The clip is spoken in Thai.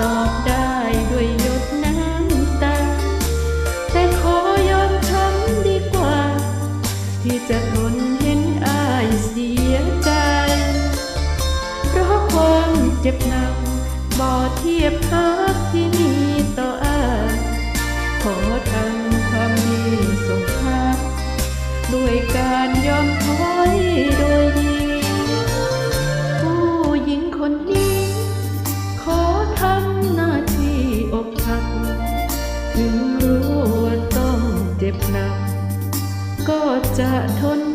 สอบได้ด้วยหยดน้ำตา แต่ขอยอมช้ำดีกว่า ที่จะทนเห็นอายเสียใจ เพราะความเจ็บหนักบ่เทียบพักที่มีต่ออายขอทำ บหนัก ก็จะทน